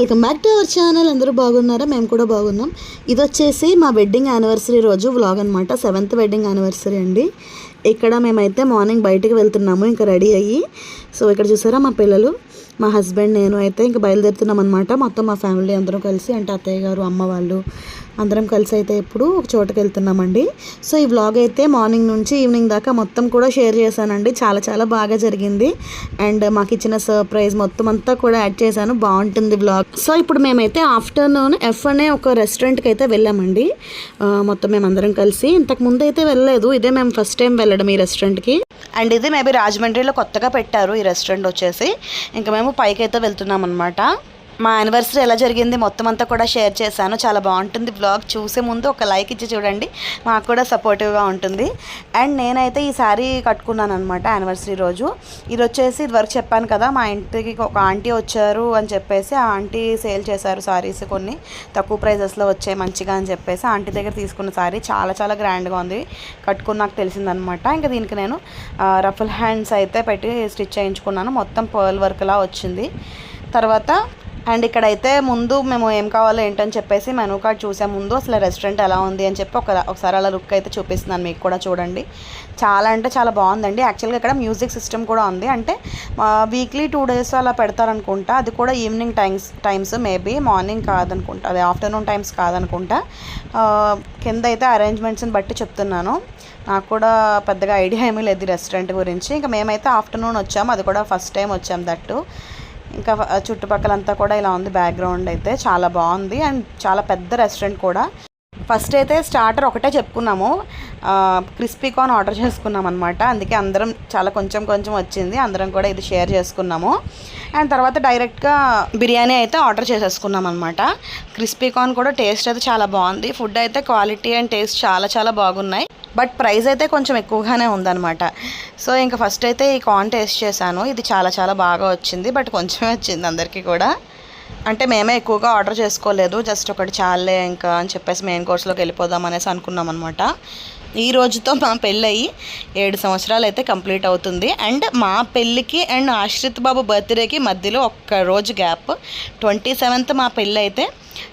Welcome back to our channel. అందరూ బాగున్నారా? మేము కూడా బాగున్నాం. ఇది వచ్చేసి మా వెడ్డింగ్ యానివర్సరీ రోజు వ్లాగ్ అనమాట సెవెంత్ వెడ్డింగ్ యానివర్సరీ అండి. ఇక్కడ మేమైతే మార్నింగ్ బయటకు వెళ్తున్నాము ఇంకా రెడీ అయ్యి. సో ఇక్కడ చూసారా మా పిల్లలు? మా హస్బెండ్ నేను అయితే ఇంకా బయలుదేరుతున్నాం అనమాట మొత్తం మా ఫ్యామిలీ అందరం కలిసి అంటే అత్తయ్య గారు అమ్మ వాళ్ళు అందరం కలిసి అయితే ఇప్పుడు ఒక చోటకి వెళ్తున్నామండి. సో ఈ వ్లాగ్ అయితే మార్నింగ్ నుంచి ఈవినింగ్ దాకా మొత్తం కూడా షేర్ చేశానండి. చాలా చాలా బాగా జరిగింది. అండ్ మాకు ఇచ్చిన సర్ప్రైజ్ మొత్తం అంతా కూడా యాడ్ చేశాను. బాగుంటుంది వ్లాగ్ సో ఇప్పుడు మేమైతే ఆఫ్టర్నూన్ ఎఫ్ అనే ఒక రెస్టారెంట్కి అయితే వెళ్ళామండి. మొత్తం మొత్తం మేమందరం కలిసి. ఇంతకు ముందు అయితే వెళ్ళలేదు. ఇదే మేము ఫస్ట్ టైం వెళ్ళడం ఈ రెస్టారెంట్కి అండ్ ఇది మేబీ రాజమండ్రిలో కొత్తగా పెట్టారు ఈ రెస్టారెంట్ వచ్చేసి. ఇంకా మేము పైకి అయితే వెళ్తున్నాం అనమాట మా యానివర్సరీ ఎలా జరిగింది మొత్తం అంతా కూడా షేర్ చేశాను. చాలా బాగుంటుంది బ్లాగ్ చూసే ముందు ఒక లైక్ ఇచ్చి చూడండి. మాకు కూడా సపోర్టివ్గా ఉంటుంది. అండ్ నేనైతే ఈ శారీ కట్టుకున్నాను అనమాట యానివర్సరీ రోజు. ఇది వచ్చేసి ఇది వరకు చెప్పాను కదా మా ఇంటికి ఒక ఆంటీ వచ్చారు అని చెప్పేసి ఆ ఆంటీ సేల్ చేశారు సారీస్ కొన్ని. తక్కువ ప్రైజెస్లో వచ్చాయి మంచిగా అని చెప్పేసి ఆంటీ దగ్గర తీసుకున్న శారీ చాలా చాలా గ్రాండ్గా ఉంది. కట్టుకుని నాకు తెలిసిందనమాట ఇంకా దీనికి నేను రఫల్ హ్యాండ్స్ అయితే పెట్టి స్టిచ్ చేయించుకున్నాను. మొత్తం పర్ల్ వర్క్లా వచ్చింది. తర్వాత అండ్ ఇక్కడైతే ముందు మేము ఏం కావాలో ఏంటని చెప్పేసి మెనూ కార్డ్ చూసే ముందు అసలు రెస్టారెంట్ ఎలా ఉంది అని చెప్పి ఒక ఒకసారి అలా లుక్ అయితే చూపిస్తున్నాను మీకు కూడా చూడండి. చాలా అంటే చాలా బాగుందండి. యాక్చువల్గా ఇక్కడ మ్యూజిక్ సిస్టమ్ కూడా ఉంది. అంటే వీక్లీ టూ డేస్ అలా పెడతారనుకుంటా. అది కూడా evening times times maybe morning కాదనుకుంటా. అదే ఆఫ్టర్నూన్ టైమ్స్ కాదనుకుంటా. కింద అయితే అరేంజ్మెంట్స్ని బట్టి చెప్తున్నాను. నాకు కూడా పెద్దగా ఐడియా ఏమీ లేదు రెస్టారెంట్ గురించి. ఇంకా మేమైతే ఆఫ్టర్నూన్ వచ్చాము. అది కూడా ఫస్ట్ టైం వచ్చాము దట్టు. ఇంకా చుట్టుపక్కల చుట్టుపక్కలంతా కూడా ఇలా ఉంది బ్యాక్గ్రౌండ్ అయితే. చాలా బాగుంది. అండ్ చాలా పెద్ద రెస్టారెంట్ కూడా. ఫస్ట్ అయితే స్టార్టర్ ఒకటే చెప్పుకున్నాము. క్రిస్పీ కార్న్ ఆర్డర్ చేసుకున్నాం అనమాట అందుకే అందరం చాలా కొంచెం కొంచెం వచ్చింది. అందరం కూడా ఇది షేర్ చేసుకున్నాము. అండ్ తర్వాత డైరెక్ట్గా బిర్యానీ అయితే ఆర్డర్ చేసేసుకున్నాం అనమాట క్రిస్పీ కార్న్ కూడా టేస్ట్ అయితే చాలా బాగుంది. ఫుడ్ అయితే క్వాలిటీ అండ్ టేస్ట్ చాలా చాలా బాగున్నాయి. బట్ ప్రైస్ అయితే కొంచెం ఎక్కువగానే ఉందన్నమాట. సో ఇంకా ఫస్ట్ అయితే ఈ కాన్ టేస్ట్ చేశాను. ఇది చాలా చాలా బాగా వచ్చింది. బట్ కొంచెమే వచ్చింది అందరికీ కూడా. అంటే మేమే ఎక్కువగా ఆర్డర్ చేసుకోలేదు. జస్ట్ ఒకటి చాలే ఇంకా అని చెప్పేసి మెయిన్ కోర్స్లోకి వెళ్ళిపోదాం అనేసి అనుకున్నాం అనమాట ఈ రోజుతో మా పెళ్ళయి ఏడు సంవత్సరాలు అయితే కంప్లీట్ అవుతుంది. అండ్ మా పెళ్ళికి అండ్ ఆశ్రిత్ బాబు బర్త్డేకి మధ్యలో ఒక్క రోజు గ్యాప్. ట్వంటీ సెవెంత్ మా పెళ్ళి అయితే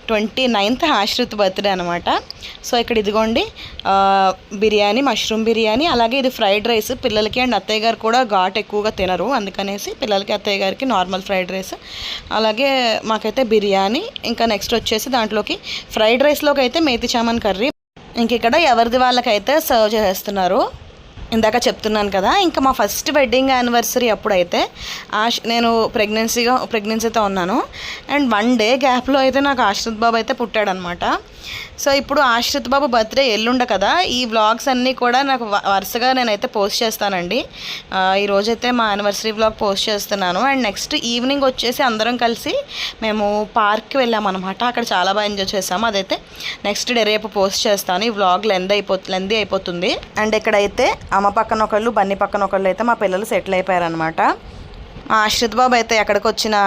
ట్వంటీ నైన్త్ ఆశ్రిత్ బర్త్డే అనమాట సో ఇక్కడ ఇదిగోండి బిర్యానీ మష్రూమ్ బిర్యానీ అలాగే ఇది ఫ్రైడ్ రైస్. పిల్లలకి అండ్ అత్తయ్య గారు కూడా ఘాట్ ఎక్కువగా తినరు అందుకనేసి పిల్లలకి అత్తయ్య గారికి నార్మల్ ఫ్రైడ్ రైస్. అలాగే మాకైతే బిర్యానీ ఇంకా నెక్స్ట్ వచ్చేసి దాంట్లోకి ఫ్రైడ్ రైస్లోకి అయితే మేతి చామన్ కర్రీ ఇంక ఇక్కడ ఎవరిది వాళ్ళకైతే సర్వ్ చేసేస్తున్నారు ఇందాక చెప్తున్నాను కదా ఇంకా మా ఫస్ట్ వెడ్డింగ్ యానివర్సరీ అప్పుడైతే ఆష్ నేను ప్రెగ్నెన్సీగా ప్రెగ్నెన్సీతో ఉన్నాను. అండ్ వన్ డే గ్యాప్లో అయితే నాకు ఆశ్రిత్ బాబు అయితే పుట్టాడనమాట. సో ఇప్పుడు ఆశ్రిత్ బాబు బర్త్డే ఎల్లుండ కదా ఈ వ్లాగ్స్ అన్నీ కూడా నాకు వ- వరుసగా నేనైతే పోస్ట్ చేస్తానండి. ఆ, ఈ రోజైతే మా యానివర్సరీ వ్లాగ్ పోస్ట్ చేస్తున్నాను. అండ్ నెక్స్ట్ ఈవినింగ్ వచ్చేసి అందరం కలిసి మేము పార్క్కి వెళ్ళామన్నమాట అక్కడ చాలా బాగా ఎంజాయ్ చేసాము. అదైతే నెక్స్ట్ డే రేపు పోస్ట్ చేస్తాను. ఈ వ్లాగ్ లెంద్ అయిపో లెందీ అయిపోతుంది. అండ్ ఇక్కడైతే అమ్మ పక్కన ఒకళ్ళు బన్నీ పక్కన ఒకళ్ళు అయితే మా పిల్లలు సెటిల్ అయిపోయారనమాట మా ఆశ్రిత్ బాబు అయితే ఎక్కడికి వచ్చినా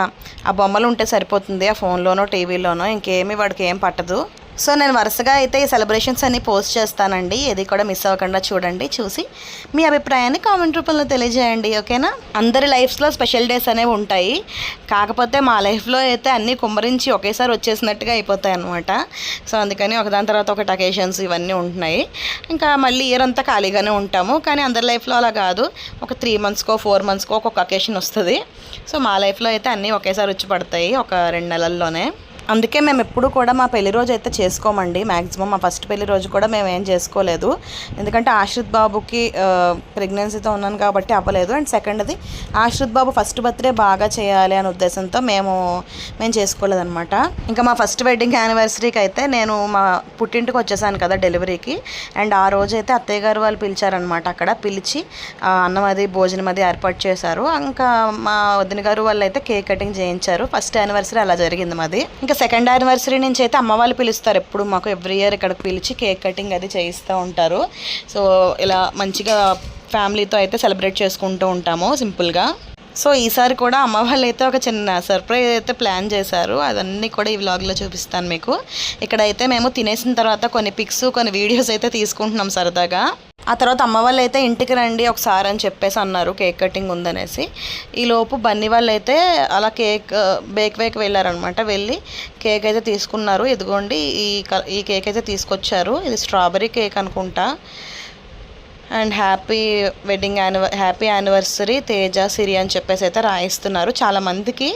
ఆ బొమ్మలు ఉంటే సరిపోతుంది ఆ ఫోన్లోనో టీవీలోనో ఇంకేమీ వాడికి ఏం పట్టదు. సో నేను వరుసగా అయితే ఈ సెలబ్రేషన్స్ అన్నీ పోస్ట్ చేస్తానండి. ఏది కూడా మిస్ అవ్వకుండా చూడండి చూసి మీ అభిప్రాయాన్ని కామెంట్ రూపంలో తెలియజేయండి ఓకేనా? అందరి లైఫ్స్లో స్పెషల్ డేస్ అనేవి ఉంటాయి. కాకపోతే మా లైఫ్లో అయితే అన్నీ కుమ్మరించి ఒకేసారి వచ్చేసినట్టుగా అయిపోతాయి అనమాట సో అందుకని ఒకదాని తర్వాత ఒకటి అకేషన్స్ ఇవన్నీ ఉంటున్నాయి. ఇంకా మళ్ళీ ఇయర్ అంతా ఖాళీగానే ఉంటాము. కానీ అందరి లైఫ్లో అలా కాదు. ఒక త్రీ మంత్స్కో ఫోర్ మంత్స్కో ఒక్కొక్క అకేషన్ వస్తుంది. సో మా లైఫ్లో అయితే అన్నీ ఒకేసారి వచ్చి పడతాయి ఒక రెండు నెలల్లోనే. అందుకే మేము ఎప్పుడు కూడా మా పెళ్ళి రోజు అయితే చేసుకోమండి. మ్యాక్సిమం మా ఫస్ట్ పెళ్ళి రోజు కూడా మేము ఏం చేసుకోలేదు. ఎందుకంటే ఆశ్రిత్ బాబుకి ప్రెగ్నెన్సీతో ఉన్నాను కాబట్టి అవ్వలేదు. అండ్ సెకండ్ది ఆశ్రిత్ బాబు ఫస్ట్ బర్త్డే బాగా చేయాలి అనే ఉద్దేశంతో మేము మేము చేసుకోలేదనమాట ఇంకా మా ఫస్ట్ వెడ్డింగ్ యానివర్సరీకి అయితే నేను మా పుట్టింటికి వచ్చేసాను కదా డెలివరీకి అండ్ ఆ రోజు అయితే అత్తయ్య గారు వాళ్ళు పిలిచారనమాట అక్కడ. పిలిచి అన్నం అది భోజనం అది ఏర్పాటు చేశారు. ఇంకా మా వదిన గారు వాళ్ళు అయితే కేక్ కటింగ్ చేయించారు. ఫస్ట్ యానివర్సరీ అలా జరిగింది మాది. ఇంకా సెకండ్ యానివర్సరీ నుంచి అయితే అమ్మ వాళ్ళు పిలుస్తారు. ఎప్పుడు మాకు ఎవ్రీ ఇయర్ ఇక్కడికి పిలిచి కేక్ కటింగ్ అది చేయిస్తూ ఉంటారు. సో ఇలా మంచిగా ఫ్యామిలీతో అయితే సెలబ్రేట్ చేసుకుంటూ ఉంటాము సింపుల్గా. సో ఈసారి కూడా అమ్మ వాళ్ళు అయితే ఒక చిన్న సర్ప్రైజ్ అయితే ప్లాన్ చేశారు. అదన్నీ కూడా ఈ వ్లాగ్లో చూపిస్తాను మీకు. ఇక్కడైతే మేము తినేసిన తర్వాత కొన్ని పిక్స్ కొన్ని వీడియోస్ అయితే తీసుకుంటున్నాం సరదాగా. ఆ తర్వాత అమ్మ వాళ్ళు అయితే ఇంటికి రండి ఒకసారి అని చెప్పేసి అన్నారు కేక్ కటింగ్ ఉందనేసి. ఈలోపు బన్నీ వాళ్ళు అయితే అలా కేక్ బేక్ వేక్ వెళ్ళారనమాట. వెళ్ళి కేక్ అయితే తీసుకున్నారు. ఇదిగోండి ఈ ఈ కేక్ అయితే తీసుకొచ్చారు. ఇది స్ట్రాబెరీ కేక్ అనుకుంటా. అండ్ హ్యాపీ వెడ్డింగ్ యానివ హ్యాపీ యానివర్సరీ తేజ సిరి అని చెప్పేసి అయితే రాయిస్తున్నారు. చాలా మందికి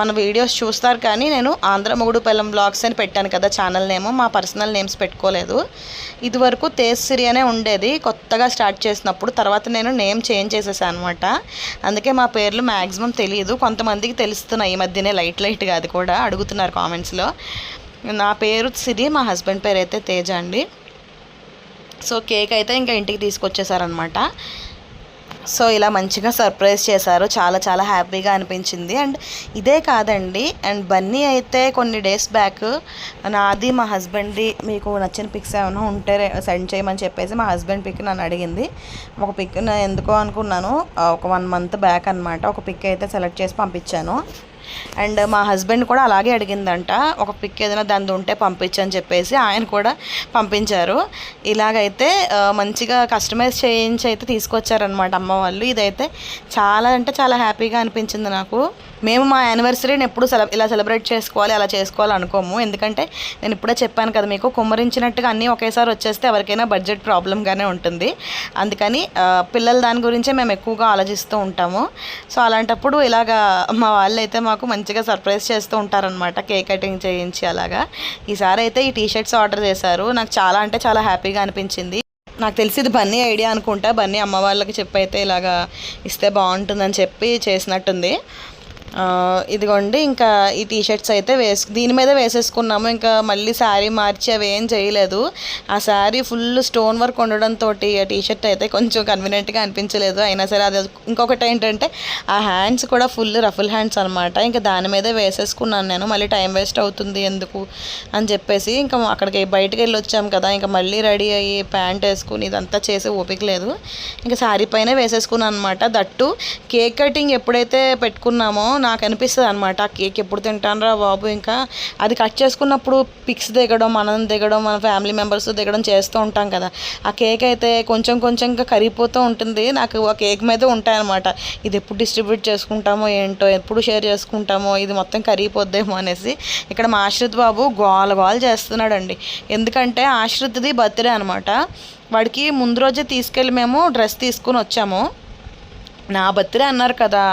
మన వీడియోస్ చూస్తారు కానీ నేను ఆంధ్ర మొగుడు పెళ్ళం బ్లాగ్స్ అని పెట్టాను కదా ఛానల్ నేమ్. మా పర్సనల్ నేమ్స్ పెట్టుకోలేదు. ఇదివరకు తేజ్ సిరి అనే ఉండేది. కొత్తగా స్టార్ట్ చేసినప్పుడు తర్వాత నేను నేమ్ చేంజ్ చేసేసాను అనమాట అందుకే మా పేర్లు మ్యాక్సిమం తెలియదు కొంతమందికి తెలుస్తున్నాయి ఈ మధ్యనే లైట్ లైట్గా అది కూడా అడుగుతున్నారు కామెంట్స్లో. నా పేరు సిరి మా హస్బెండ్ పేరు అయితే తేజ అండి. సో కేక్ అయితే ఇంకా ఇంటికి తీసుకొచ్చేసారనమాట సో ఇలా మంచిగా సర్ప్రైజ్ చేశారు. చాలా చాలా హ్యాపీగా అనిపించింది. అండ్ ఇదే కాదండి. అండ్ బన్నీ అయితే కొన్ని డేస్ బ్యాక్ నాది మా హస్బెండ్ది మీకు నచ్చిన పిక్స్ ఏమైనా ఉంటే సెండ్ చేయమని చెప్పేసి మా హస్బెండ్ పిక్ నన్ను అడిగింది. ఒక పిక్ ఎందుకో అనుకున్నాను. ఒక వన్ మంత్ బ్యాక్ అనమాట ఒక పిక్ అయితే సెలెక్ట్ చేసి పంపించాను. అండ్ మా హస్బెండ్ కూడా అలాగే అడిగిందంట ఒక పిక్ ఏదైనా దాని ఉంటే పంపించని చెప్పేసి ఆయన కూడా పంపించారు. ఇలాగైతే మంచిగా కస్టమైజ్ చేయించి అయితే తీసుకొచ్చారనమాట అమ్మ వాళ్ళు. ఇదైతే చాలా అంటే చాలా హ్యాపీగా అనిపించింది నాకు. మేము మా యానివర్సరీని ఎప్పుడు సెల ఇలా సెలబ్రేట్ చేసుకోవాలి అలా చేసుకోవాలి అనుకోము. ఎందుకంటే నేను ఇప్పుడే చెప్పాను కదా మీకు కుమ్మరించినట్టుగా అన్నీ ఒకేసారి వచ్చేస్తే ఎవరికైనా బడ్జెట్ ప్రాబ్లంగానే ఉంటుంది. అందుకని పిల్లల దాని గురించే మేము ఎక్కువగా ఆలోచిస్తూ ఉంటాము. సో అలాంటప్పుడు ఇలాగా మా వాళ్ళు అయితే మాకు మంచిగా సర్ప్రైజ్ చేస్తూ ఉంటారనమాట కేక్ కటింగ్ చేయించి అలాగా. ఈసారి అయితే ఈ టీ షర్ట్స్ ఆర్డర్ చేశారు. నాకు చాలా అంటే చాలా హ్యాపీగా అనిపించింది. నాకు తెలిసి ఇది బన్నీ ఐడియా అనుకుంటా. బన్నీ అమ్మ వాళ్ళకి చెప్పి అయితే ఇలాగా ఇస్తే బాగుంటుందని చెప్పి చేసినట్టుంది. ఇదిగోండి ఇంకా ఈ టీ షర్ట్స్ అయితే వేసు దీని మీద వేసేసుకున్నాము. ఇంకా మళ్ళీ శారీ మార్చి అవి ఏం చేయలేదు. ఆ శారీ ఫుల్ స్టోన్ వర్క్ ఉండడంతో ఆ టీషర్ట్ అయితే కొంచెం కన్వీనియంట్గా అనిపించలేదు. అయినా సరే అది ఇంకొకటి ఏంటంటే ఆ హ్యాండ్స్ కూడా ఫుల్ రఫుల్ హ్యాండ్స్ అనమాట ఇంకా దాని మీదే వేసేసుకున్నాను నేను. మళ్ళీ టైం వేస్ట్ అవుతుంది ఎందుకు అని చెప్పేసి ఇంకా అక్కడికి బయటకు వెళ్ళి వచ్చాము కదా. ఇంకా మళ్ళీ రెడీ అయ్యి ప్యాంట్ వేసుకుని ఇదంతా చేసే ఓపిక లేదు. ఇంకా శారీ పైన వేసేసుకున్నాను అనమాట దట్టు కేక్ కటింగ్ ఎప్పుడైతే పెట్టుకున్నామో నాకు అనిపిస్తుంది అనమాట ఆ కేక్ ఎప్పుడు తింటానరా బాబు ఇంకా? అది కట్ చేసుకున్నప్పుడు పిక్స్ దిగడం మనం దిగడం మన ఫ్యామిలీ మెంబర్స్ దిగడం చేస్తూ ఉంటాం కదా. ఆ కేక్ అయితే కొంచెం కొంచెంగా కరిగిపోతూ ఉంటుంది. నాకు ఆ కేక్ మీద ఉంటాయన్నమాట. ఇది ఎప్పుడు డిస్ట్రిబ్యూట్ చేసుకుంటామో ఏంటో ఎప్పుడు షేర్ చేసుకుంటామో ఇది మొత్తం కరిగిపోద్దేమో అనేసి ఇక్కడ మా ఆశ్రిత్ బాబు గోల గోల చేస్తున్నాడండి. ఎందుకంటే ఆశ్రిత్ది బర్త్డే అనమాట వాడికి ముందు రోజే తీసుకెళ్ళి మేము డ్రెస్ తీసుకుని వచ్చాము. నా బర్త్డే అన్నారు కదా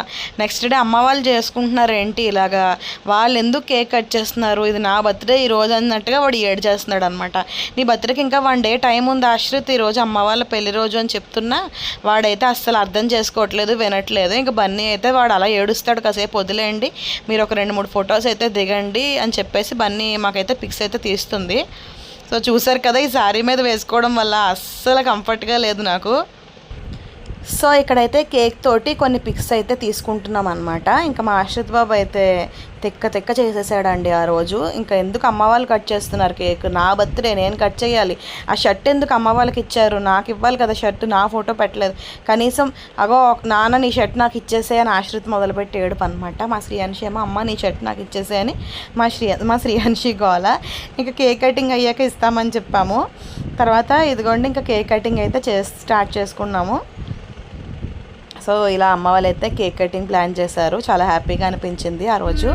నెక్స్ట్ డే అమ్మ వాళ్ళు చేసుకుంటున్నారు ఏంటి ఇలాగా? వాళ్ళు ఎందుకు కేక్ కట్ చేస్తున్నారు? ఇది నా బర్త్డే ఈ రోజు అన్నట్టుగా వాడు ఏడు చేస్తున్నాడు అనమాట నీ బర్త్డేకి ఇంకా వన్ డే టైం ఉంది ఆశ్రిత్ ఈ రోజు అమ్మ వాళ్ళ పెళ్ళి రోజు అని చెప్తున్నా వాడైతే అస్సలు అర్థం చేసుకోవట్లేదు వినట్లేదు. ఇంకా బన్నీ అయితే వాడు అలా ఏడుస్తాడు కాసేపు వదిలేయండి మీరు ఒక రెండు మూడు ఫొటోస్ అయితే దిగండి అని చెప్పేసి బన్నీ మాకైతే పిక్స్ అయితే తీస్తుంది. సో చూసారు కదా ఈ శారీ మీద వేసుకోవడం వల్ల అస్సలు కంఫర్ట్గా లేదు నాకు. సో ఇక్కడైతే కేక్ తోటి కొన్ని పిక్స్ అయితే తీసుకుంటున్నాం అనమాట ఇంకా మా ఆశ్రిత్ బాబు అయితే తెక్క తెక్క చేసేసాడండి ఆ రోజు. ఇంకా ఎందుకు అమ్మ వాళ్ళు కట్ చేస్తున్నారు కేక్? నా బర్త్డే నేను కట్ చేయాలి. ఆ షర్ట్ ఎందుకు అమ్మ వాళ్ళకి ఇచ్చారు? నాకు ఇవ్వాలి కదా షర్ట్ నా ఫోటో పెట్టలేదు. కనీసం అగో నాన్న నీ షర్ట్ నాకు ఇచ్చేసే అని ఆశ్రిత్ మొదలుపెట్టి ఏడుపు అనమాట మా శ్రీయాన్షి ఏమో అమ్మ నీ షర్ట్ నాకు ఇచ్చేసే అని మా శ్రీ మా శ్రీయాన్షి గోల. ఇంకా కేక్ కటింగ్ అయ్యాక ఇస్తామని చెప్పాము. తర్వాత ఇదిగోండి ఇంకా కేక్ కటింగ్ అయితే చే స్టార్ట్ చేసుకున్నాము. సో ఇలా అమ్మ వాళ్ళైతే కేక్ కటింగ్ ప్లాన్ చేశారు. చాలా హ్యాపీగా అనిపించింది ఆ రోజు.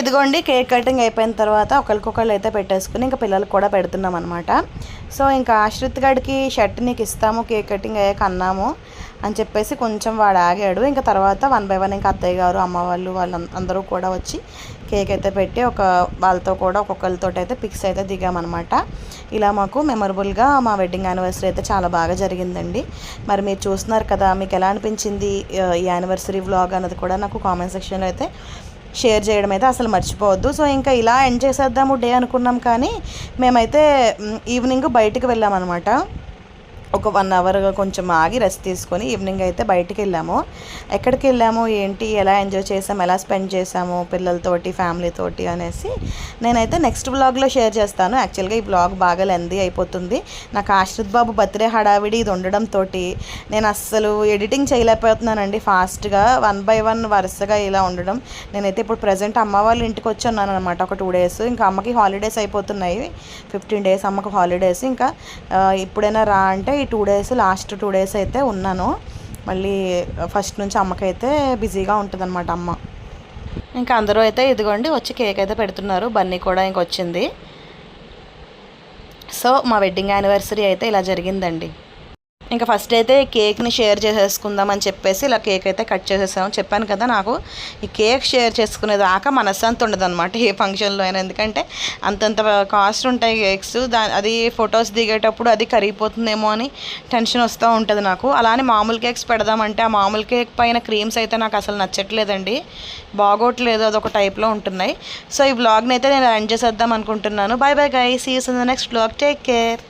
ఇదిగోండి కేక్ కటింగ్ అయిపోయిన తర్వాత ఒకరికొకళ్ళు అయితే పెట్టేసుకుని ఇంకా పిల్లలకు కూడా పెడుతున్నాం అనమాట సో ఇంకా ఆశ్రిత్ గడికి షర్ట్ నీకు ఇస్తాము కేక్ కటింగ్ అయ్యాక అన్నాము అని చెప్పేసి కొంచెం వాడు ఆగాడు. ఇంకా తర్వాత వన్ బై వన్ ఇంకా అత్తయ్య గారు అమ్మ వాళ్ళు వాళ్ళు అందరూ కూడా వచ్చి కేక్ అయితే పెట్టి ఒక వాళ్ళతో కూడా ఒక్కొక్కరితో అయితే పిక్స్ అయితే దిగామన్నమాట ఇలా మాకు మెమరబుల్గా మా వెడ్డింగ్ యానివర్సరీ అయితే చాలా బాగా జరిగిందండి. మరి మీరు చూస్తున్నారు కదా మీకు ఎలా అనిపించింది ఈ యానివర్సరీ వ్లాగ్ అన్నది కూడా నాకు కామెంట్ సెక్షన్లో అయితే షేర్ చేయడం అయితే అసలు మర్చిపోవద్దు. సో ఇంకా ఇలా ఎండ్ చేసేద్దాము డే అనుకున్నాం కానీ మేమైతే ఈవినింగ్ బయటికి వెళ్ళామన్నమాట. ఒక వన్ అవర్ కొంచెం ఆగి రెస్ట్ తీసుకొని ఈవినింగ్ అయితే బయటికి వెళ్ళాము. ఎక్కడికి వెళ్ళాము? ఏంటి? ఎలా ఎంజాయ్ చేసాము ఎలా స్పెండ్ చేసాము? పిల్లలతోటి ఫ్యామిలీతోటి అనేసి నేనైతే నెక్స్ట్ బ్లాగ్లో షేర్ చేస్తాను. యాక్చువల్గా ఈ బ్లాగ్ బాగా లెందీ అయిపోతుంది. నాకు ఆశ్రిత్ బాబు బర్త్డే హడావిడి ఇది ఉండడంతో నేను అస్సలు ఎడిటింగ్ చేయలేకపోతున్నానండి. ఫాస్ట్గా వన్ బై వన్ వరుసగా ఇలా ఉండడం. నేనైతే ఇప్పుడు ప్రజెంట్ అమ్మ వాళ్ళ ఇంటికి వచ్చి ఉన్నాను అనమాట ఒక టూ డేస్ ఇంకా అమ్మకి హాలిడేస్ అయిపోతున్నాయి. ఫిఫ్టీన్ డేస్ అమ్మకి హాలిడేస్ ఇంకా ఎప్పుడైనా ఇప్పుడైనా రా అంటే two days last two days అయితే ఉన్నాను. మళ్ళీ ఫస్ట్ నుంచి అమ్మకైతే బిజీగా ఉంటుందన్నమాట అమ్మ. ఇంకా అందరూ అయితే ఇదిగోండి వచ్చి కేక్ అయితే పెడుతున్నారు. బన్నీ కూడా ఇంకొచ్చింది. సో మా వెడ్డింగ్ యానివర్సరీ అయితే ఇలా జరిగిందండి. ఇంకా ఫస్ట్ అయితే కేక్ని షేర్ చేసేసుకుందాం అని చెప్పేసి ఇలా కేక్ అయితే కట్ చేసేసాము. చెప్పాను కదా నాకు ఈ కేక్ షేర్ చేసుకునేదాకా మనశ్శాంతి ఉండదు అనమాట ఏ ఫంక్షన్లో అయినా. ఎందుకంటే అంతంత కాస్ట్ ఉంటాయి కేక్స్ దా అది ఫొటోస్ దిగేటప్పుడు అది కరిగిపోతుందేమో అని టెన్షన్ వస్తూ ఉంటుంది నాకు. అలానే మామూలు కేక్స్ పెడదామంటే ఆ మామూలు కేక్ పైన క్రీమ్స్ అయితే నాకు అసలు నచ్చట్లేదండి. బాగోట్లేదు అదొక టైప్లో ఉంటున్నాయి. సో ఈ బ్లాగ్ని అయితే నేను ఎండ్ చేసేద్దాం అనుకుంటున్నాను. Bye bye guys sees in the next blog take care